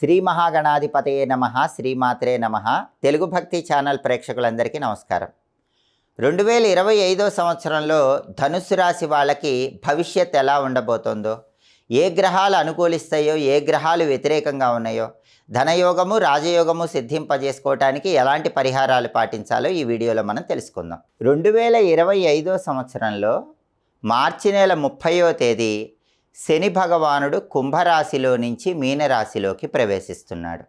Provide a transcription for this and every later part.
శ్రీ మహాగణాధిపతయే నమ శ్రీమాత్రే నమ. తెలుగు భక్తి ఛానల్ ప్రేక్షకులందరికీ నమస్కారం. రెండు వేల ఇరవై ఐదో సంవత్సరంలో ధనుస్సు రాశి వాళ్ళకి భవిష్యత్ ఎలా ఉండబోతోందో ఏ గ్రహాలు అనుకూలిస్తాయో ఏ గ్రహాలు వ్యతిరేకంగా ఉన్నాయో ధనయోగము రాజయోగము సిద్ధింపజేసుకోవటానికి ఎలాంటి పరిహారాలు పాటించాలో ఈ వీడియోలో మనం తెలుసుకుందాం. రెండు వేల ఇరవై ఐదో సంవత్సరంలో మార్చి నెల ముప్పయో తేదీ శని భగవానుడు కుంభరాశిలో నుంచి మీనరాశిలోకి ప్రవేశిస్తున్నాడు.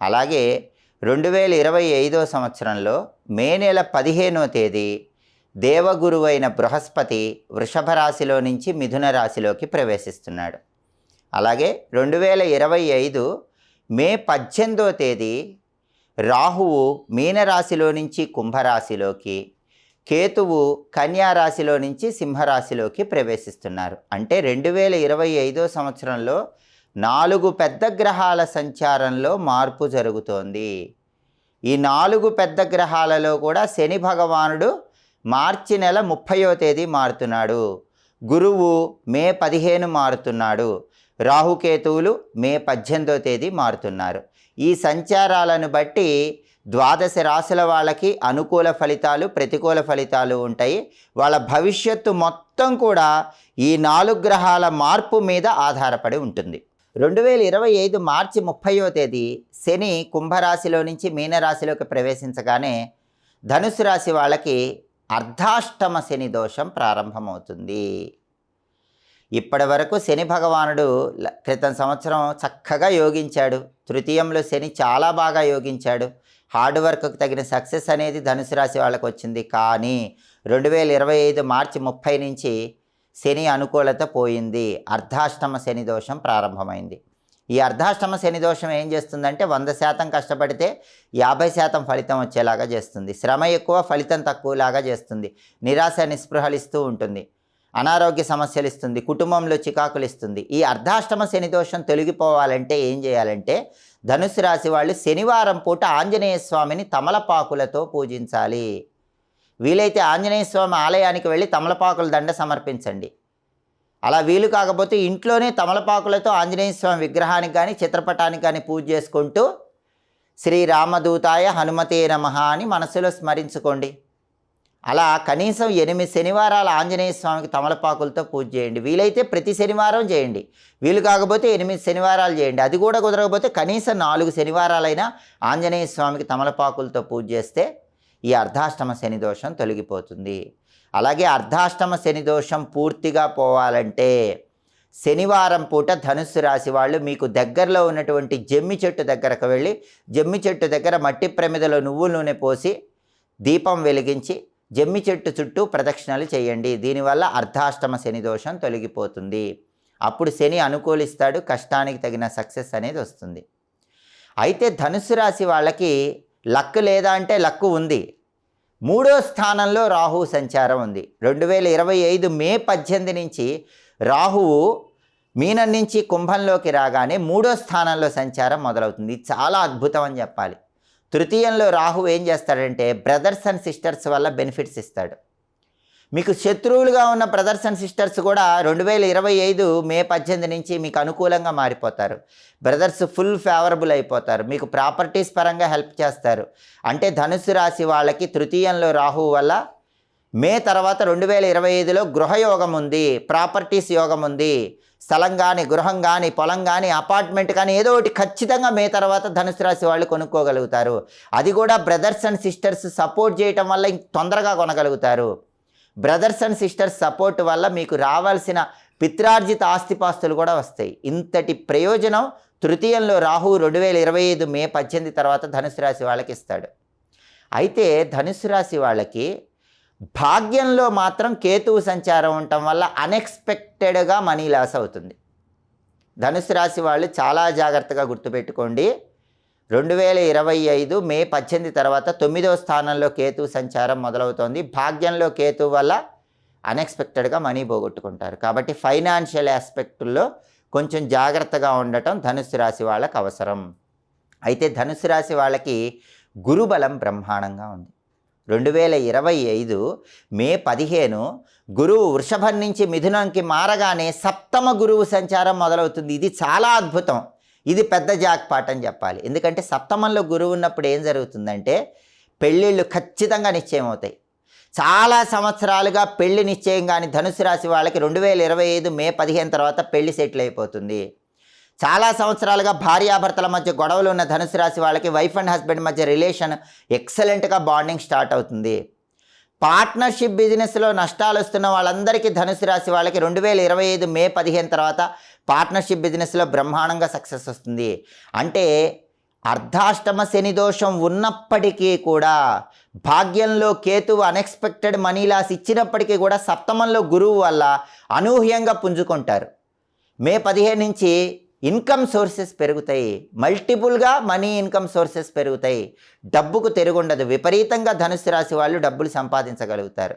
అలాగే రెండు వేల ఇరవై ఐదో సంవత్సరంలో మే నెల పదిహేనో తేదీ దేవగురువైన బృహస్పతి వృషభ రాశిలో నుంచి మిథున రాశిలోకి ప్రవేశిస్తున్నాడు. అలాగే రెండు వేల ఇరవై ఐదు మే పద్దెనిమిదో తేదీ రాహువు మీనరాశిలో నుంచి కుంభరాశిలోకి కేతువు కన్యారాశిలో నుంచి సింహరాశిలోకి ప్రవేశిస్తున్నారు. అంటే రెండు వేల ఇరవై ఐదో సంవత్సరంలో నాలుగు పెద్ద గ్రహాల సంచారంలో మార్పు జరుగుతోంది. ఈ నాలుగు పెద్ద గ్రహాలలో కూడా శని భగవానుడు మార్చి నెల ముప్పయో తేదీ మారుతున్నాడు. గురువు మే పదిహేను మారుతున్నాడు. రాహుకేతువులు మే పద్దెనిమిదో తేదీ మారుతున్నారు. ఈ సంచారాలను బట్టి ద్వాదశ రాశుల వాళ్ళకి అనుకూల ఫలితాలు ప్రతికూల ఫలితాలు ఉంటాయి. వాళ్ళ భవిష్యత్తు మొత్తం కూడా ఈ నాలుగు గ్రహాల మార్పు మీద ఆధారపడి ఉంటుంది. రెండు వేల ఇరవై ఐదు మార్చి ముప్పయో తేదీ శని కుంభరాశిలో నుంచి మీనరాశిలోకి ప్రవేశించగానే ధనుసు రాశి వాళ్ళకి అర్ధాష్టమ శని దోషం ప్రారంభమవుతుంది. ఇప్పటి వరకు శని భగవానుడు క్రితం సంవత్సరం చక్కగా యోగించాడు. తృతీయంలో శని చాలా బాగా యోగించాడు. హార్డ్ వర్క్కి తగిన సక్సెస్ అనేది ధనుసు రాశి వాళ్ళకు వచ్చింది. కానీ రెండు వేల ఇరవై ఐదు మార్చి ముప్పై నుంచి శని అనుకూలత పోయింది. అర్ధాష్టమ శని దోషం ప్రారంభమైంది. ఈ అర్ధాష్టమ శని దోషం ఏం చేస్తుందంటే వంద శాతం కష్టపడితే యాభై శాతం ఫలితం వచ్చేలాగా చేస్తుంది. శ్రమ ఎక్కువ ఫలితం తక్కువలాగా చేస్తుంది. నిరాశ నిస్పృహలిస్తూ ఉంటుంది. అనారోగ్య సమస్యలు ఇస్తుంది కుటుంబంలో చికాకులు ఇస్తుంది ఈ అర్ధాష్టమ శని దోషం తొలగిపోవాలంటే ఏం చేయాలంటే ధనుసు రాశి వాళ్ళు శనివారం పూట ఆంజనేయ స్వామిని తమలపాకులతో పూజించాలి. వీలైతే ఆంజనేయ స్వామి ఆలయానికి వెళ్ళి తమలపాకుల దండ సమర్పించండి. అలా వీలు కాకపోతే ఇంట్లోనే తమలపాకులతో ఆంజనేయ స్వామి విగ్రహానికి కానీ చిత్రపటానికి కానీ పూజ చేసుకుంటూ శ్రీరామదూతాయ హనుమతే నమ అని మనసులో స్మరించుకోండి. అలా కనీసం ఎనిమిది శనివారాల ఆంజనేయ స్వామికి తమలపాకులతో పూజ చేయండి. వీలైతే ప్రతి శనివారం చేయండి. వీలు కాకపోతే ఎనిమిది శనివారాలు చేయండి. అది కూడా కుదరకపోతే కనీసం నాలుగు శనివారాలైనా ఆంజనేయ స్వామికి తమలపాకులతో పూజ చేస్తే ఈ అర్ధాష్టమ శని దోషం తొలగిపోతుంది. అలాగే అర్ధాష్టమ శని దోషం పూర్తిగా పోవాలంటే శనివారం పూట ధనుస్సు రాశి వాళ్ళు మీకు దగ్గరలో ఉన్నటువంటి జమ్మి చెట్టు దగ్గరకు వెళ్ళి జమ్మి చెట్టు దగ్గర మట్టి ప్రమిదలో నువ్వుల నూనె పోసి దీపం వెలిగించి జమ్మి చెట్టు చుట్టూ ప్రదక్షిణలు చేయండి. దీనివల్ల అర్ధాష్టమ శని దోషం తొలగిపోతుంది. అప్పుడు శని అనుకూలిస్తాడు. కష్టానికి తగిన సక్సెస్ అనేది వస్తుంది. అయితే ధనుసు రాశి వాళ్ళకి లక్ లేదా అంటే లక్కు ఉంది. మూడో స్థానంలో రాహు సంచారం ఉంది. రెండు వేల ఇరవై ఐదు మే పద్దెనిమిది నుంచి రాహువు మీనం నుంచి కుంభంలోకి రాగానే మూడో స్థానంలో సంచారం మొదలవుతుంది. చాలా అద్భుతం అని చెప్పాలి. తృతీయంలో రాహు ఏం చేస్తాడంటే బ్రదర్స్ అండ్ సిస్టర్స్ వల్ల బెనిఫిట్స్ ఇస్తాడు. మీకు శత్రువులుగా ఉన్న బ్రదర్స్ అండ్ సిస్టర్స్ కూడా రెండు వేల ఇరవై ఐదు మే పద్దెనిమిది నుంచి మీకు అనుకూలంగా మారిపోతారు. బ్రదర్స్ ఫుల్ ఫేవరబుల్ అయిపోతారు. మీకు ప్రాపర్టీస్ పరంగా హెల్ప్ చేస్తారు. అంటే ధనుసు రాశి వాళ్ళకి తృతీయంలో రాహు వల్ల మే తర్వాత రెండు వేల ఇరవై ఐదులో గృహయోగం ఉంది ప్రాపర్టీస్ యోగం ఉంది స్థలం కానీ గృహం కానీ పొలం కానీ అపార్ట్మెంట్ కానీ ఏదో ఒకటి ఖచ్చితంగా మే తర్వాత ధనుసు రాశి వాళ్ళు కొనుక్కోగలుగుతారు. అది కూడా బ్రదర్స్ అండ్ సిస్టర్స్ సపోర్ట్ చేయటం వల్ల ఇంక తొందరగా కొనగలుగుతారు. బ్రదర్స్ అండ్ సిస్టర్స్ సపోర్ట్ వల్ల మీకు రావాల్సిన పిత్రార్జిత ఆస్తిపాస్తులు కూడా వస్తాయి. ఇంతటి ప్రయోజనం తృతీయంలో రాహు రెండు వేల ఇరవై ఐదు మే పద్దెనిమిది తర్వాత ధనుసు రాశి వాళ్ళకి ఇస్తాడు. అయితే ధనుసు రాశి వాళ్ళకి భాగ్యంలో మాత్రం కేతువు సంచారం ఉండటం వల్ల అన్ఎక్స్పెక్టెడ్గా మనీ లాస్ అవుతుంది. ధనుసు రాశి వాళ్ళు చాలా జాగ్రత్తగా గుర్తుపెట్టుకోండి. రెండు వేల ఇరవై ఐదు మే పద్దెనిమిది తర్వాత తొమ్మిదవ స్థానంలో కేతు సంచారం మొదలవుతోంది. భాగ్యంలో కేతు వల్ల అన్ఎక్స్పెక్టెడ్గా మనీ పోగొట్టుకుంటారు. కాబట్టి ఫైనాన్షియల్ ఆస్పెక్టుల్లో కొంచెం జాగ్రత్తగా ఉండటం ధనుసు రాశి వాళ్ళకి అవసరం. అయితే ధనుసు రాశి వాళ్ళకి గురుబలం బ్రహ్మాండంగా ఉంది. రెండు వేల ఇరవై ఐదు మే పదిహేను గురువు వృషభం నుంచి మిథునంకి మారగానే సప్తమ గురువు సంచారం మొదలవుతుంది. ఇది చాలా అద్భుతం. ఇది పెద్ద జాక్పాట్ అని చెప్పాలి. ఎందుకంటే సప్తమంలో గురువు ఉన్నప్పుడు ఏం జరుగుతుందంటే పెళ్ళిళ్ళు ఖచ్చితంగా నిశ్చయం అవుతాయి. చాలా సంవత్సరాలుగా పెళ్ళి నిశ్చయం కానీ ధనుసు రాశి వాళ్ళకి రెండు వేల ఇరవై ఐదు మే పదిహేను తర్వాత పెళ్ళి సెటిల్ అయిపోతుంది. చాలా సంవత్సరాలుగా భార్యాభర్తల మధ్య గొడవలు ఉన్న ధనుసు రాశి వాళ్ళకి వైఫ్ అండ్ హస్బెండ్ మధ్య రిలేషన్ ఎక్సలెంట్గా బాండింగ్ స్టార్ట్ అవుతుంది. పార్ట్నర్షిప్ బిజినెస్లో నష్టాలు వస్తున్న వాళ్ళందరికీ ధనుసు రాశి వాళ్ళకి రెండు వేల ఇరవై ఐదు మే పదిహేను తర్వాత పార్ట్నర్షిప్ బిజినెస్లో బ్రహ్మాండంగా సక్సెస్ వస్తుంది. అంటే అర్ధాష్టమ శని దోషం ఉన్నప్పటికీ కూడా భాగ్యంలో కేతువు అన్ఎక్స్పెక్టెడ్ మనీ లాస్ ఇచ్చినప్పటికీ కూడా సప్తమంలో గురువు వల్ల అనూహ్యంగా పుంజుకుంటారు. మే పదిహేను నుంచి ఇన్కమ్ సోర్సెస్ పెరుగుతాయి. మల్టిపుల్గా మనీ ఇన్కమ్ సోర్సెస్ పెరుగుతాయి. డబ్బుకు తెరుగుండదు. విపరీతంగా ధనుసు రాశి వాళ్ళు డబ్బులు సంపాదించగలుగుతారు.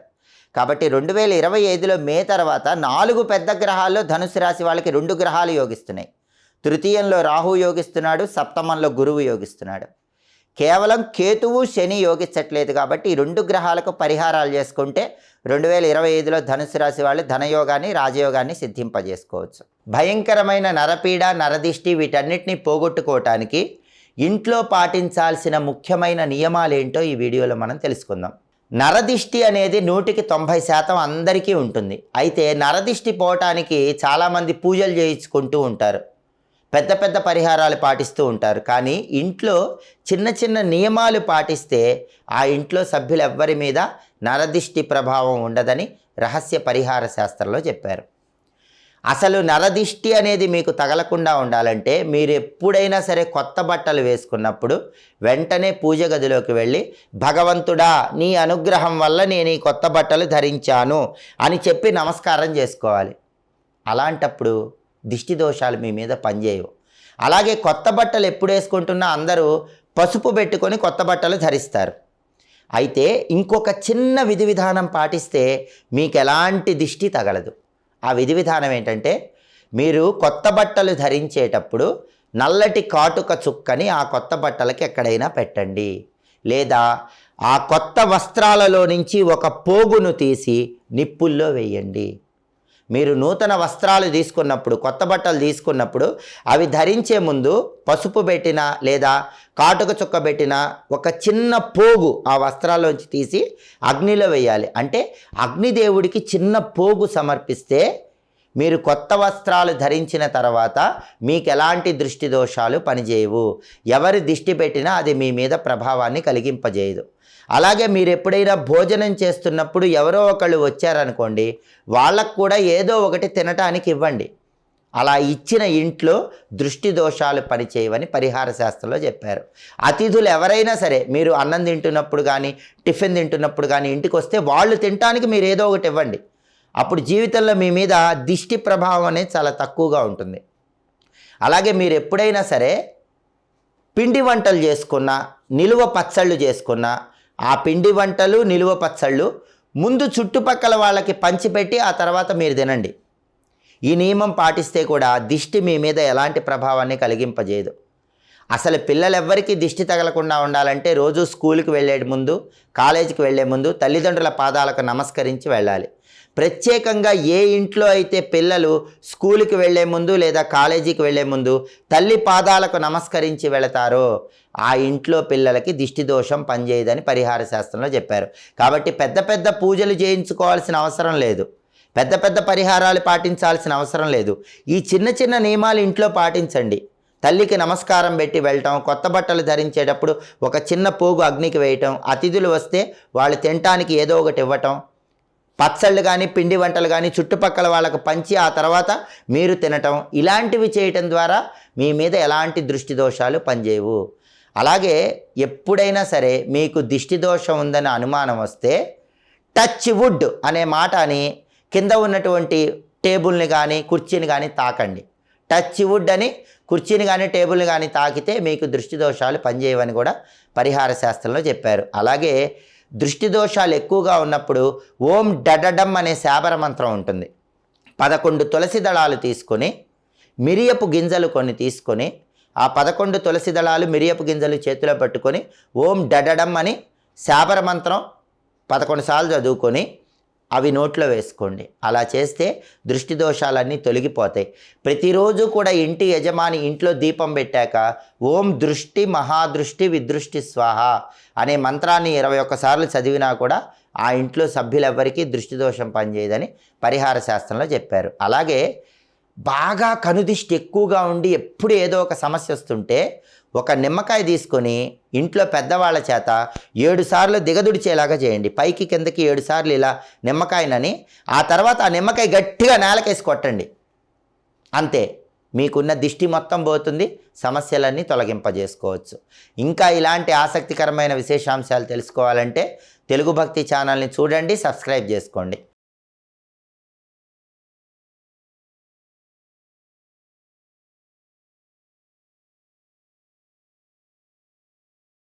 కాబట్టి రెండు వేల ఇరవై ఐదులో మే తర్వాత నాలుగు పెద్ద గ్రహాల్లో ధనుసు రాశి వాళ్ళకి రెండు గ్రహాలు యోగిస్తున్నాయి. తృతీయంలో రాహు యోగిస్తున్నాడు. సప్తమంలో గురువు యోగిస్తున్నాడు. కేవలం కేతువు శని యోగించట్లేదు కాబట్టి ఈ రెండు గ్రహాలకు పరిహారాలు చేసుకుంటే రెండు వేల ఇరవై ఐదులో ధనుసు రాశి వాళ్ళు ధనయోగాన్ని రాజయోగాన్ని సిద్ధింపజేసుకోవచ్చు. భయంకరమైన నరపీడ నరదిష్టి వీటన్నిటిని పోగొట్టుకోవటానికి ఇంట్లో పాటించాల్సిన ముఖ్యమైన నియమాలేంటో ఈ వీడియోలో మనం తెలుసుకుందాం. నరదిష్టి అనేది నూటికి తొంభై శాతం అందరికీ ఉంటుంది. అయితే నరదిష్టి పోవటానికి చాలామంది పూజలు చేయించుకుంటూ ఉంటారు. పెద్ద పెద్ద పరిహారాలు పాటిస్తూ ఉంటారు. కానీ ఇంట్లో చిన్న చిన్న నియమాలు పాటిస్తే ఆ ఇంట్లో సభ్యులు ఎవ్వరి మీద నరదిష్టి ప్రభావం ఉండదని రహస్య పరిహార శాస్త్రంలో చెప్పారు. అసలు నరదిష్టి అనేది మీకు తగలకుండా ఉండాలంటే మీరు ఎప్పుడైనా సరే కొత్త బట్టలు వేసుకున్నప్పుడు వెంటనే పూజ గదిలోకి వెళ్ళి భగవంతుడా నీ అనుగ్రహం వల్ల నేను ఈ కొత్త బట్టలు ధరించాను అని చెప్పి నమస్కారం చేసుకోవాలి. అలాంటప్పుడు దిష్టి దోషాలు మీ మీద పనిచేయవు. అలాగే కొత్త బట్టలు ఎప్పుడు వేసుకుంటున్నా అందరూ పసుపు పెట్టుకొని కొత్త బట్టలు ధరిస్తారు. అయితే ఇంకొక చిన్న విధి విధానం పాటిస్తే మీకు ఎలాంటి దిష్టి తగలదు. ఆ విధి విధానం ఏంటంటే మీరు కొత్త బట్టలు ధరించేటప్పుడు నల్లటి కాటుక చుక్కని ఆ కొత్త బట్టలకి ఎక్కడైనా పెట్టండి. లేదా ఆ కొత్త వస్త్రాలలో నుంచి ఒక పోగును తీసి నిప్పుల్లో వేయండి. మీరు నూతన వస్త్రాలు తీసుకున్నప్పుడు కొత్త బట్టలు తీసుకున్నప్పుడు అవి ధరించే ముందు పసుపు పెట్టిన లేదా కాటుక చుక్క పెట్టిన ఒక చిన్న పోగు ఆ వస్త్రాల్లోంచి తీసి అగ్నిలో వేయాలి. అంటే అగ్నిదేవుడికి చిన్న పోగు సమర్పిస్తే మీరు కొత్త వస్త్రాలు ధరించిన తర్వాత మీకు ఎలాంటి దృష్టి దోషాలు పనిచేయవు. ఎవరి దిష్టి పెట్టినా అది మీ మీద ప్రభావాన్ని కలిగింపజేయదు. అలాగే మీరు ఎప్పుడైనా భోజనం చేస్తున్నప్పుడు ఎవరో ఒకళ్ళు వచ్చారనుకోండి వాళ్ళకు కూడా ఏదో ఒకటి తినటానికి ఇవ్వండి. అలా ఇచ్చిన ఇంట్లో దృష్టి దోషాలు పనిచేయవని పరిహార శాస్త్రంలో చెప్పారు. అతిథులు ఎవరైనా సరే మీరు అన్నం తింటున్నప్పుడు కానీ టిఫిన్ తింటున్నప్పుడు కానీ ఇంటికి వస్తే వాళ్ళు తినటానికి మీరు ఏదో ఒకటి ఇవ్వండి. అప్పుడు జీవితంలో మీ మీద దిష్టి ప్రభావం అనేది చాలా తక్కువగా ఉంటుంది. అలాగే మీరు ఎప్పుడైనా సరే పిండి వంటలు చేసుకున్న నిలువ పచ్చళ్ళు చేసుకున్న ఆ పిండి వంటలు నిలువ పచ్చళ్ళు ముందు చుట్టుపక్కల వాళ్ళకి పంచిపెట్టి ఆ తర్వాత మీరు తినండి. ఈ నియమం పాటిస్తే కూడా దిష్టి మీ మీద ఎలాంటి ప్రభావాన్ని కలిగింపజేయదు. అసలు పిల్లలెవ్వరికీ దిష్టి తగలకుండా ఉండాలంటే రోజు స్కూల్కి వెళ్ళే ముందు కాలేజీకి వెళ్ళే ముందు తల్లిదండ్రుల పాదాలకు నమస్కరించి వెళ్ళాలి. ప్రత్యేకంగా ఏ ఇంట్లో అయితే పిల్లలు స్కూల్కి వెళ్ళే ముందు లేదా కాలేజీకి వెళ్ళే ముందు తల్లి పాదాలకు నమస్కరించి వెళతారో ఆ ఇంట్లో పిల్లలకి దిష్టి దోషం పనిచేయదని పరిహార శాస్త్రంలో చెప్పారు. కాబట్టి పెద్ద పెద్ద పూజలు చేయించుకోవాల్సిన అవసరం లేదు. పెద్ద పెద్ద పరిహారాలు పాటించాల్సిన అవసరం లేదు. ఈ చిన్న చిన్న నియమాలు ఇంట్లో పాటించండి. తల్లికి నమస్కారం పెట్టి వెళ్ళటం కొత్త బట్టలు ధరించేటప్పుడు ఒక చిన్న పోగు అగ్నికి వేయటం అతిథులు వస్తే వాళ్ళు తినటానికి ఏదో ఒకటి ఇవ్వటం పచ్చళ్ళు కానీ పిండి వంటలు కానీ చుట్టుపక్కల వాళ్ళకు పంచి ఆ తర్వాత మీరు తినటం ఇలాంటివి చేయటం ద్వారా మీ మీద ఎలాంటి దృష్టి దోషాలు పనిచేయవు. అలాగే ఎప్పుడైనా సరే మీకు దిష్టి దోషం ఉందని అనుమానం వస్తే టచ్ వుడ్ అనే మాట అని కింద ఉన్నటువంటి టేబుల్ని కానీ కుర్చీని కానీ తాకండి. టచ్ వుడ్ అని కుర్చీని కానీ టేబుల్ని కానీ తాకితే మీకు దృష్టి దోషాలు పనిచేయవని కూడా పరిహార శాస్త్రంలో చెప్పారు. అలాగే దృష్టి దోషాలు ఎక్కువగా ఉన్నప్పుడు ఓం డడడం అనే శాబర మంత్రం ఉంటుంది. పదకొండు తులసి దళాలు తీసుకొని మిరియపు గింజలు కొన్ని తీసుకొని ఆ పదకొండు తులసి దళాలు మిరియపు గింజలు చేతిలో పట్టుకొని ఓం డడడం అని శాబర మంత్రం పదకొండు సార్లు చదువుకొని అవి నోట్లో వేసుకోండి. అలా చేస్తే దృష్టి దోషాలన్నీ తొలగిపోతాయి. ప్రతిరోజు కూడా ఇంటి యజమాని ఇంట్లో దీపం పెట్టాక ఓం దృష్టి మహాదృష్టి విదృష్టి స్వాహ అనే మంత్రాన్ని ఇరవై ఒక్కసార్లు చదివినా కూడా ఆ ఇంట్లో సభ్యులెవ్వరికీ దృష్టి దోషం పనిచేయదని పరిహార శాస్త్రంలో చెప్పారు. అలాగే బాగా కనుదిష్టి ఎక్కువగా ఉండి ఎప్పుడు ఏదో ఒక సమస్య వస్తుంటే ఒక నిమ్మకాయ తీసుకొని ఇంట్లో పెద్దవాళ్ళ చేత ఏడు సార్లు దిగదుడిచేలాగా చేయండి. పైకి కిందకి ఏడు సార్లు ఇలా నిమ్మకాయనని ఆ తర్వాత ఆ నిమ్మకాయ గట్టిగా నేలకేసి కొట్టండి. అంతే. మీకున్న దిష్టి మొత్తం పోతుంది. సమస్యలన్నీ తొలగింపజేసుకోవచ్చు. ఇంకా ఇలాంటి ఆసక్తికరమైన విశేషాంశాలు తెలుసుకోవాలంటే తెలుగు భక్తి ఛానల్ని చూడండి సబ్స్క్రైబ్ చేసుకోండి.